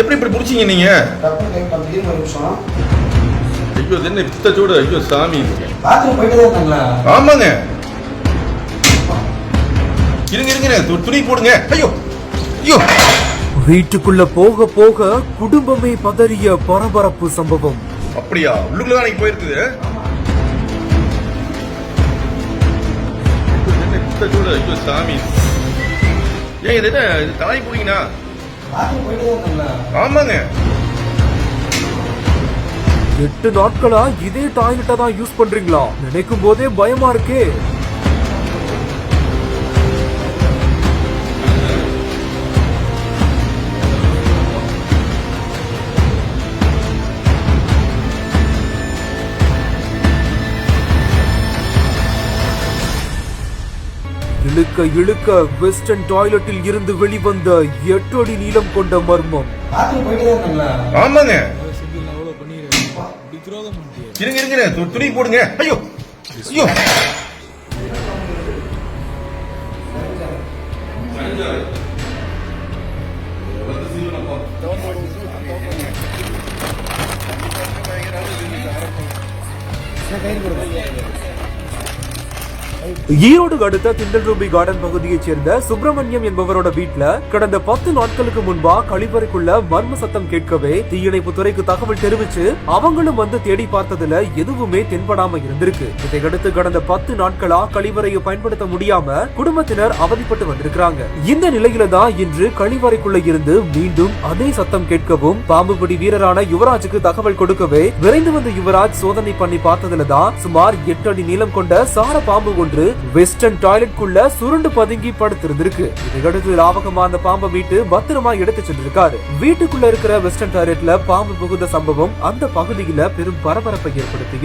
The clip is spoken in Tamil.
எப்படி இப்படி பிடிச்சிங்க நீங்க? ஐயோ என்ன பித்தச்சோடு ஐயோ சாமி. ஆமாங்க. இருங்க இருங்க துணி போடுங்க. ஐயோ ஐயோ. வீட்டுக்குள்ள போக போக குடும்பமே பதறிய பரபரப்பு சம்பவம். அப்படியா? உள்ளுக்குள்ள தான் அன்னைக்கு போயிருக்குது. ஐயோ சாமி. ஏன் இது என்ன இது தாய் போடுங்கண்ணா ஆமாங்க எட்டு நாட்களா இதே டாய்லெட்டை தான் யூஸ் பண்றீங்களா? நினைக்கும் போதே பயமா இருக்கே. இழுக்க இழுக்க வெஸ்டர்ன் டாய்லெட்டில் இருந்து வெளிவந்த எட்டு அடி நீளம் கொண்ட மர்மம். ஆமாங்க. இருங்க இருங்க துணி போடுங்க. ஐயோ ஐயோ. ஈரோடு அடுத்த திண்டல் ரூபி கார்டன் பகுதியைச் சேர்ந்த சுப்பிரமணியம் என்பவரோட வீட்டுல கடந்த பத்து நாட்களுக்கு முன்பா கழிவறைக்குள்ள மர்ம சத்தம் கேட்கவே தீயணைப்பு துறைக்கு தகவல் தெரிவிச்சு அவங்களும் வந்து தேடி பார்த்ததுல எதுவுமே தென்படாம இருந்திருக்கு. இதையடுத்து கடந்த பத்து நாட்களா கழிவறையை பயன்படுத்த முடியாம குடும்பத்தினர் அவதிப்பட்டு வந்திருக்கிறாங்க. இந்த நிலையில தான் இன்று கழிவறைக்குள்ள இருந்து மீண்டும் அதே சத்தம் கேட்கவும் பாம்புபிடி வீரரான யுவராஜுக்கு தகவல் கொடுக்கவே விரைந்து வந்த யுவராஜ் சோதனை பண்ணி பார்த்ததுல தான் சுமார் எட்டு அடி நீளம் கொண்ட சார பாம்பு ஒன்று ஒன்று வெஸ்டர்ன் டாய்லெட்குள்ள சுருண்டு பதுங்கி படுத்திருந்திருக்கு. இதையடுத்து லாவகமா அந்த பாம்பை மீட்டு பத்திரமா எடுத்து சென்றிருக்காரு. வீட்டுக்குள்ள இருக்கிற வெஸ்டர்ன் டாய்லெட்ல பாம்பு புகுந்த சம்பவம் அந்த பகுதியில பெரும் பரபரப்பை ஏற்படுத்தி